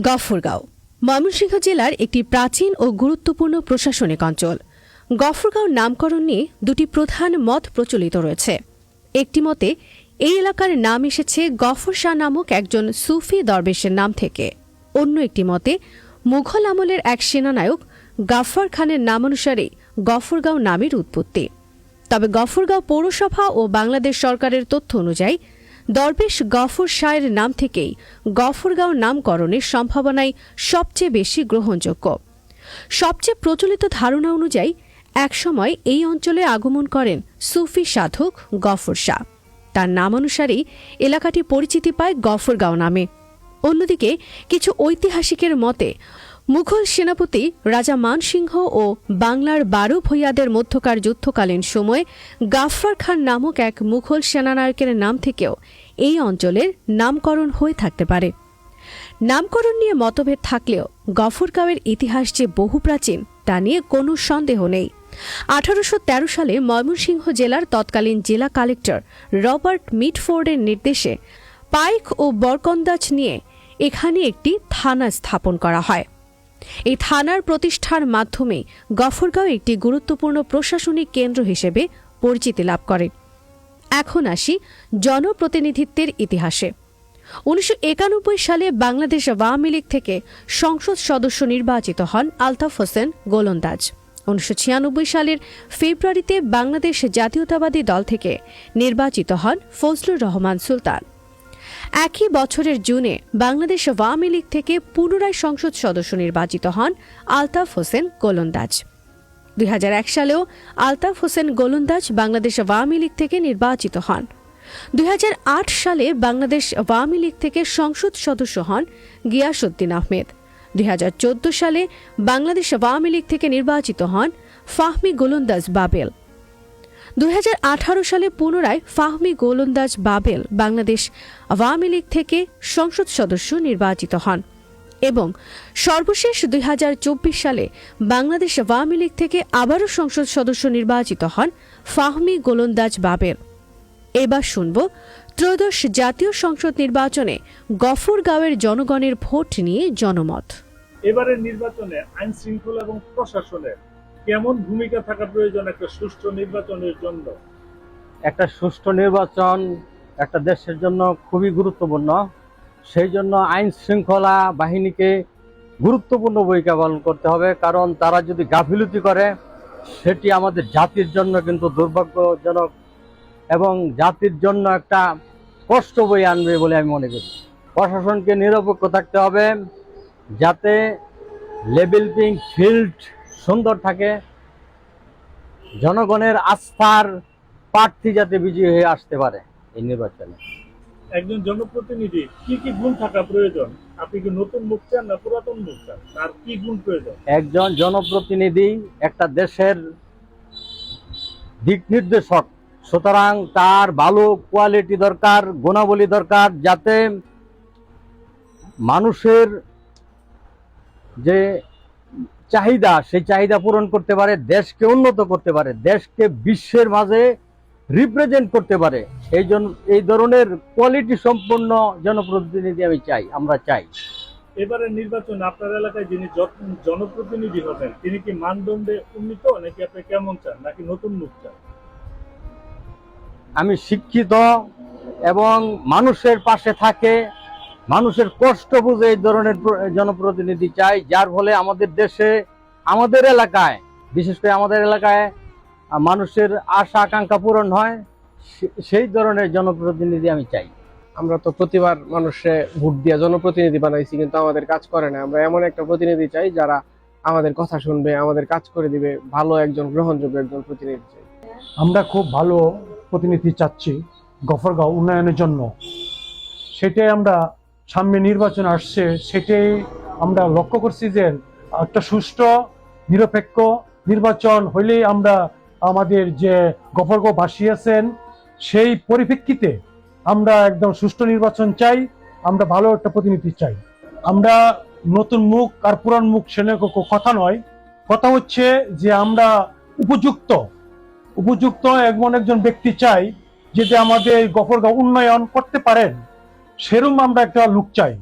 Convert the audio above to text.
গফরগাঁও। ময়মনসিংহ জেলার একটি প্রাচীন ও গুরুত্বপূর্ণ প্রশাসনিক অঞ্চল। গফরগাঁও নামকরণ নিয়ে দুটি প্রধান মত প্রচলিত রয়েছে। একটি মতে, এই এলাকার নাম এসেছে গফর শাহ নামক একজন সুফি দরবেশের নাম থেকে। অন্য একটি মতে, মুঘল আমলের এক সেনানায়ক গাফর খানের নামানুসারে গফরগাঁও নামের উৎপত্তি। তবে গফরগাঁও পৌরসভা ও বাংলাদেশ সরকারের তথ্য অনুযায়ী দরবেশ গফর শাহের নাম থেকেই গফরগাঁও নামকরণের সম্ভাবনাই সবচেয়ে বেশি গ্রহণযোগ্য। সবচেয়ে প্রচলিত ধারণা অনুযায়ী, একসময় এই অঞ্চলে আগমন করেন সুফি সাধক গফর শাহ। তার নাম অনুসারেই এলাকাটি পরিচিতি পায় গফরগাঁও নামে। অন্যদিকে, কিছু ঐতিহাসিকের মতে মুঘল সেনাপতি রাজা মানসিংহ ও বাংলার বারো ভৈয়াদের মধ্যকার যুদ্ধকালীন সময়ে গাফফার খান নামক এক মুঘল সেনানায়কের নাম থেকেও এই অঞ্চলের নামকরণ হয়ে থাকতে পারে। নামকরণ নিয়ে মতভেদ থাকলেও গফরগাঁওয়ের ইতিহাস যে বহু প্রাচীন তা নিয়ে কোনো সন্দেহ নেই। আঠারোশ তেরো সালে ময়মনসিংহ জেলার তৎকালীন জেলা কালেক্টর রবার্ট মিটফোর্ডের নির্দেশে পাইক ও বরকন্দাজ নিয়ে এখানে একটি থানা স্থাপন করা হয়। এই থানার প্রতিষ্ঠার মাধ্যমে গফরগাঁও একটি গুরুত্বপূর্ণ প্রশাসনিক কেন্দ্র হিসেবে পরিচিতি লাভ করে। এখন আসি জনপ্রতিনিধিত্বের ইতিহাসে। উনিশশো একানব্বই সালে বাংলাদেশ আওয়ামী লীগ থেকে সংসদ সদস্য নির্বাচিত হন আলতাফ হোসেন গোলন্দাজ। উনিশশো ছিয়ানব্বই সালের ফেব্রুয়ারিতে বাংলাদেশ জাতীয়তাবাদী দল থেকে নির্বাচিত হন ফজলুর রহমান সুলতান। একই বছরের জুনে বাংলাদেশ আওয়ামী লীগ থেকে পুনরায় সংসদ সদস্য নির্বাচিত হন আলতাফ হোসেন গোলন্দাজ। দুই হাজার এক সালেও আলতাফ হোসেন গোলন্দাজ বাংলাদেশ আওয়ামী লীগ থেকে নির্বাচিত হন। দুই হাজার আট সালে বাংলাদেশ আওয়ামী লীগ থেকে সংসদ সদস্য হন গিয়াসউদ্দিন আহমেদ। দুই হাজার চোদ্দ সালে বাংলাদেশ আওয়ামী লীগ থেকে নির্বাচিত হন ফাহমি গোলন্দাজ বাবেল। দুই হাজার আঠারো সালে পুনরায় ফাহমি গোলন্দাজ বাবেল বাংলাদেশ আওয়ামী লীগ থেকে সংসদ সদস্য নির্বাচিত হন এবং সর্বশেষ দুই হাজার চব্বিশ সালে বাংলাদেশ আওয়ামী লীগ থেকে আবারও সংসদ সদস্য নির্বাচিত হন ফাহমি গোলন্দাজ বাবেল। এবার শুনব ত্রয়োদশ জাতীয় সংসদ নির্বাচনে গফরগাঁওয়ের জনগণের ভোট নিয়ে জনমত। এবারের নির্বাচনে আইন শৃঙ্খলা এবং প্রশাসনের কেমন ভূমিকা থাকা প্রয়োজন একটা সুষ্ঠু নির্বাচনের জন্য? একটা সুষ্ঠু নির্বাচন একটা দেশের জন্য খুবই গুরুত্বপূর্ণ। সেই জন্য আইন শৃঙ্খলা বাহিনীকে গুরুত্বপূর্ণ ভূমিকা পালন করতে হবে। কারণ তারা যদি গাফিলতি করে, সেটি আমাদের জাতির জন্য কিন্তু দুর্ভাগ্যজনক এবং জাতির জন্য একটা কষ্ট বই আনবে বলে আমি মনে করি। প্রশাসনকে নিরপেক্ষ থাকতে হবে, যাতে লেভেল প্লেইং ফিল্ড সুন্দর থাকে। জনগণের আস্থার প্রার্থী যাতে বিজয়ী হয়ে আসতে পারে এই নির্বাচনে। একজন জনপ্রতিনিধি কি কি গুণ থাকা প্রয়োজন? আপনি কি নতুন মুখ চান না পুরাতন মুখ চান? আর কি গুণ প্রয়োজন? একজন জনপ্রতিনিধি একটা দেশের দিক নির্দেশক সুতরাং তার ভালো কোয়ালিটি দরকার গুণাবলী দরকার যাতে মানুষের যে চাহিদা সেই চাহিদা পূরণ করতে পারে দেশকে উন্নত করতে পারে দেশকে বিশ্বের মাঝে রিপ্রেজেন্ট করতে পারে। এই জন্য এই ধরনের কোয়ালিটি সম্পন্ন জনপ্রতিনিধি আমি চাই আমরা চাই। এবারের নির্বাচন আপনার এলাকায় যিনি জনপ্রতিনিধি হবেন তিনি কি মানদণ্ডে উন্নীত নাকি আপনি কেমন চান নাকি নতুন মুখ চান? আমি শিক্ষিত এবং মানুষের পাশে থাকে মানুষের কষ্ট বুঝে এই ধরনের জনপ্রতিনিধি চাই যার ফলে আমাদের দেশে আমাদের এলাকায় বিশেষ করে আমাদের এলাকায় মানুষের আশা আকাঙ্ক্ষা পূরণ হয় সে- সেই ধরনের জনপ্রতিনিধি আমি চাই। আমরা তো প্রতিবার মানুষে ভোট দিয়ে জনপ্রতিনিধি বানাইছি কিন্তু আমাদের কাজ করে না। আমরা এমন একটা প্রতিনিধি চাই যারা আমাদের কথা শুনবে আমাদের কাজ করে দিবে ভালো একজন গ্রহণযোগ্য একজন প্রতিনিধি চাই। আমরা খুব ভালো প্রতিনিধি চাচ্ছি গফরগাঁও উন্নয়নের জন্য। সেটাই আমরা সামনে নির্বাচন আসছে, সেটাই আমরা লক্ষ্য করছি যে একটা সুষ্ঠু, নিরপেক্ষ নির্বাচন হইলেই আমরা আমাদের যে গফরগাঁও ভাসিয়েছেন সেই পরিপ্রেক্ষিতে আমরা একদম সুষ্ঠু নির্বাচন চাই, আমরা ভালো একটা প্রতিনিধি চাই। আমরা নতুন মুখ আর পুরান মুখ সে কথা নয়, কথা হচ্ছে যে আমরা উপযুক্ত উপযুক্ত এমন একজন ব্যক্তি চাই, যেটা আমাদের গফরগাঁও উন্নয়ন করতে পারেন। সেরকম আমরা একটা লুক চাই।